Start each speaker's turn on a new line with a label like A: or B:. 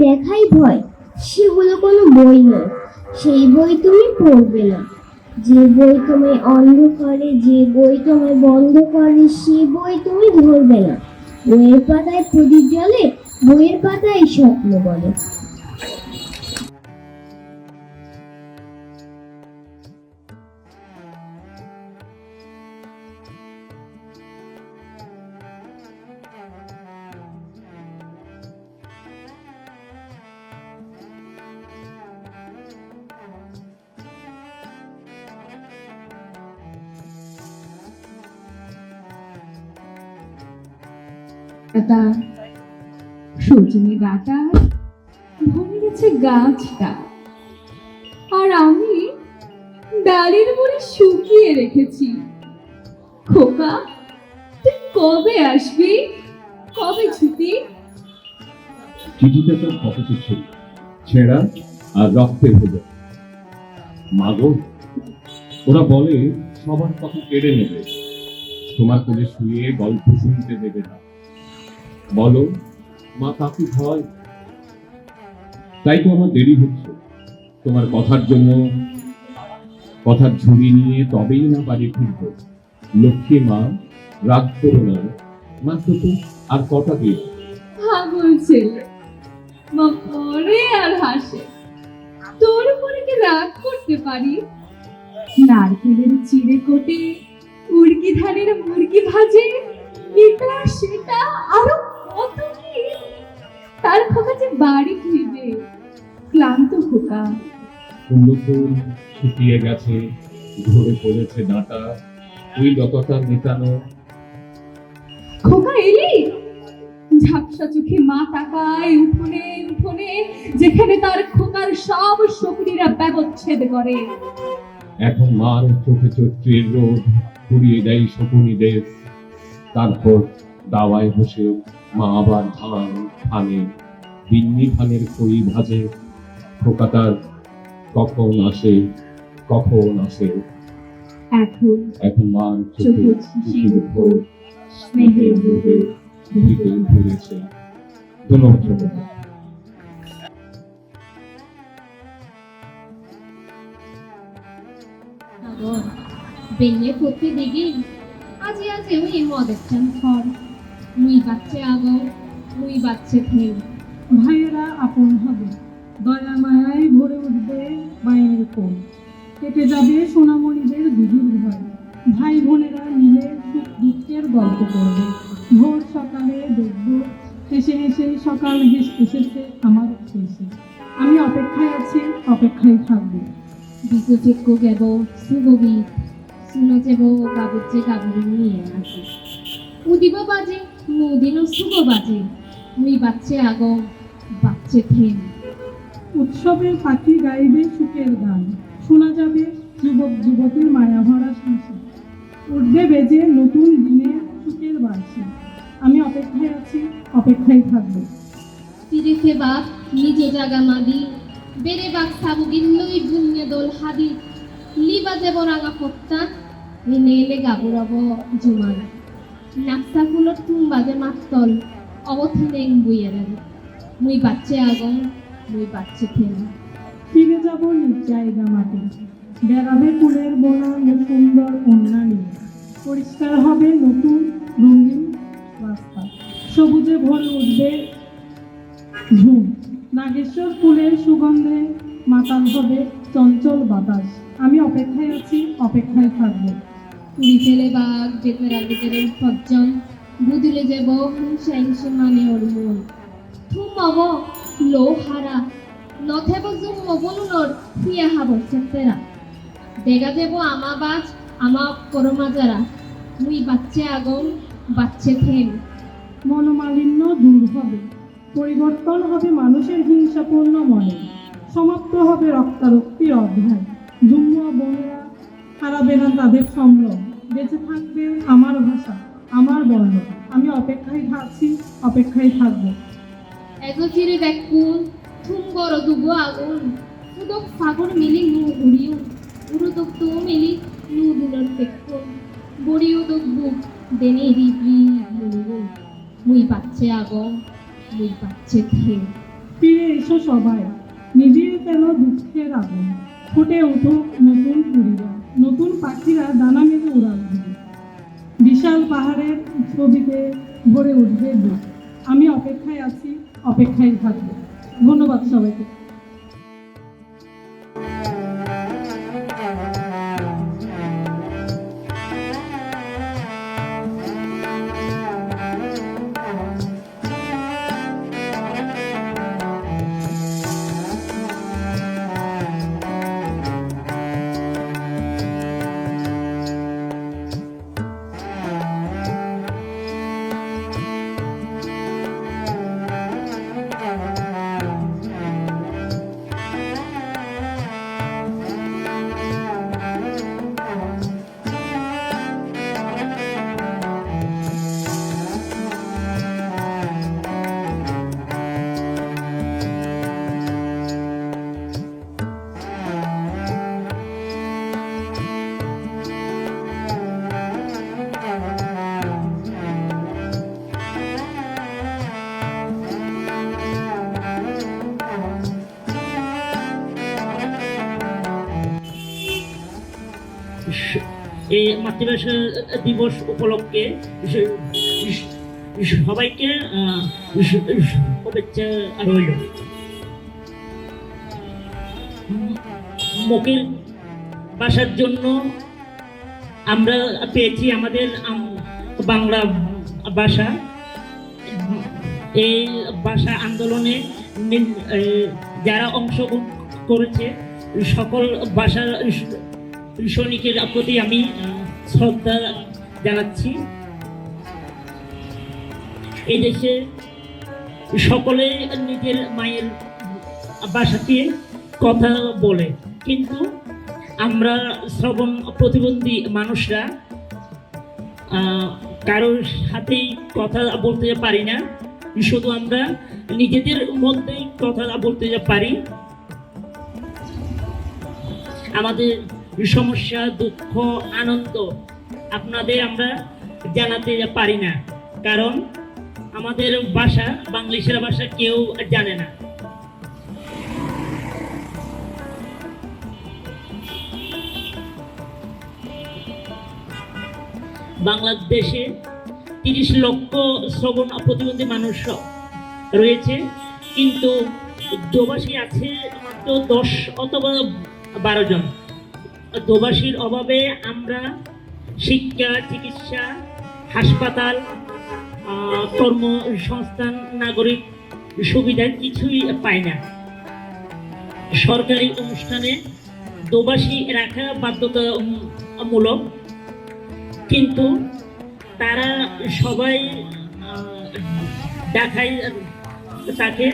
A: দেখাই ভয়, সেগুলো কোনো বই নয়। সেই বই তুমি পড়বে না। যে বই তোমায় অন্ধ করে, যে বই তোমায় বন্ধ করে, সে বই তুমি ধরবে না। বইয়ের পাতায় প্রদীপ জ্বলে, বইয়ের পাতায় স্বপ্ন বলে।
B: ডাটা সজনে ডাটা ভরে গেছে গাছটা আর আমি ডালের মুড়ি শুকিয়ে রেখেছি। খোকা, তুই কবে আসবি? কবে ছুটি?
C: চিঠিটা তার পকেটে ছিল। ছেঁড়া আর রক্তের হলো মাগো, ওরা বলে, সবার কথা কেড়ে নেবে। তোমার কোলে শুয়ে গল্প শুনতে দেবে না। বলো মা কাকু ভয়? তাই তো আমার দেরি হচ্ছে। তোমার কথার জন্য কথার ঝুড়ি নিয়ে তবেই না বাড়ি ফিরবো। লক্ষ্মী মা রাগ করো না। মাত্র তো আর কটা
B: ছেলে। মা পরে আর হাসে। তোর উপরে কি রাগ করতে পারি? নারকেলের চিড়ে কোটে উড়কি ধানের মুরগি ভাজে এটা সেটা আরও তার খোকা যে বাড়ি ফিরবে ক্লান্ত খোকা।
C: শুকিয়ে গেছে ঝরে পড়েছে ডাঁটা ওই লতাটা মেটানো।
B: খোকা এলি? ঝাপসা চোখে মা তাকায় উঠোনে উঠোনে যেখানে তার খোকার সব শকুনিরা ব্যবচ্ছেদ করে।
C: এখন মার চোখে চৈত্রের রোদ পুড়িয়ে দেয় শকুনিদের। তারপর দাওয়ায় বসে মা আবার ধান ধানে বিন্নি ধানের খই ভাজে। খোকাটার কখন আসে কখন আসে?
B: এখন
C: এখন চোখে শিশির ভোর। স্নেহের ঘুরেছে ধন্যবাদ সকলকে।
D: বেলে করতে দেখি আজি আজি ওই মদের চান খর মুই বাচ্চে আগর মুই বাচ্চে ফেল
E: ভাইয়েরা আপন হবে। দয়া মায়ায় ভরে উঠবে মায়ের কোল। কেটে যাবে সোনামণিদের দুধুর ভয়। ভাই বোনেরা মিলে সুখ দুঃখের গল্প করবে। ভোর সকালে দেখব হেসে হেসে সকাল হেস এসেছে আমার শেষে। আমি অপেক্ষায় আছি অপেক্ষায় থাকব।
D: চেক্কু গেব সুগবি শুনো যাব গাবুর যে গাবুরি নিয়ে আসি। উদিব বাজে মুদিনও শুভ বাজে। মুই বাচ্চে আগর বাচ্চে ফেল
E: উৎসবের পাখি গাইবে সুখের গান। শোনা যাবে যুবক যুবতীর মায়া ভরা হাসি উঠবে বেজে নতুন দিনে সুখের বাসি। আমি অপেক্ষায় আছি অপেক্ষায় থাকব।
D: তিরিফে বাপ নিজে জাগা মাদি বেড়ে বাক সাবুগিন লই বুনিয়ে দোল হাদি লিবা দেব রাঙা পত্তা এনে এলে গাবুরব জুমান নাকসা ফুলত তুম বাজে মাতল অবথিনে বুইয়ের মুই বাচ্চে আগম মুই বাচ্চে থেন
E: ফিরে যাব জায়গা মাটি বেড়াবে ফুলের বনাম সুন্দর কন্যা নিয়ে পরিষ্কার হবে নতুন রঙিন রাস্তা। সবুজে ভরে উঠবে ঝুম। নাগেশ্বর ফুলের সুগন্ধে মাতাল হবে চঞ্চল বাতাস। আমি অপেক্ষায় আছি, অপেক্ষায় থাকব।
D: ফেলে বাঘ যেতে রাগিতে সজ্জন। বুদুলে যাব হিংসা হিংসে মানে ওর মন। থুম অব লো হারা নথেব জুম মবনুনর হিয়া হাব চেতেরা। দেখা যাব আমা বাজ, আমা করমা যারা। মুই বাচ্চে আগম, বাচ্চে থেম।
E: মনোমালিন্য দূর হবে, পরিবর্তন হবে মানুষের হিংসাপূর্ণ মনে, সমাপ্ত হবে রক্তারক্তির অধ্যায়। জুম্মুয়া বোনেরা হারাবে না তাদের সম্ভ্রম বেঁচে থাকবে আমার ভাষা আমার বর্ণ। আমি অপেক্ষায় থাকছি অপেক্ষায় থাকব।
D: এগো ফিরে বেকুন থুম গর দুবো আগুন। উদক ফাগুন মিলি নু উড়িও উড়ুদক তো মিলি নু দুলর পেকুন বড়ি উদক বুক দেনে রিবি মুই বাচ্চে আগম মুই বাচ্চে থে
E: ফিরে এসো সবাই নিভিয়ে ফেলো দুঃখের আগুন। ফুটে উঠুক নতুন পাহাড়ের ছবিতে ভরে উঠবে আমি অপেক্ষায় আছি অপেক্ষায় থাকব। ধন্যবাদ সবাইকে।
F: এই মাতৃভাষা দিবস উপলক্ষে সবাইকে শুভেচ্ছা রইল। মুখের ভাষার জন্য আমরা পেয়েছি আমাদের বাংলা ভাষা। এই ভাষা আন্দোলনে যারা অংশগ্রহণ করেছে, সকল ভাষার সৈনিকের প্রতি আমি শ্রদ্ধা জানাচ্ছি। এই দেশে সকলে নিজের মায়ের ভাষাতে কথা বলে, কিন্তু আমরা শ্রবণ প্রতিবন্ধী মানুষরা কারোর সাথেই কথা বলতে পারি না। শুধু আমরা নিজেদের মধ্যেই কথা বলতে পারি। আমাদের সমস্যা, দুঃখ, আনন্দ আপনাদের আমরা জানাতে পারি না। কারণ আমাদের ভাষা বাংলিশের ভাষা কেউ জানে না। বাংলাদেশে তিরিশ লক্ষ শ্রবণ প্রতিবন্ধী মানুষ রয়েছে, কিন্তু দোভাষী আছে মাত্র দশ অথবা বারো জন। দোভাষীর অভাবে আমরা শিক্ষা, চিকিৎসা, হাসপাতাল কর্মসংস্থান, নাগরিক সুবিধা কিছুই পাই না। সরকারি অনুষ্ঠানে দোবাসী রাখা বাধ্যতামূলক, কিন্তু তারা সবাই দেখায় তাকে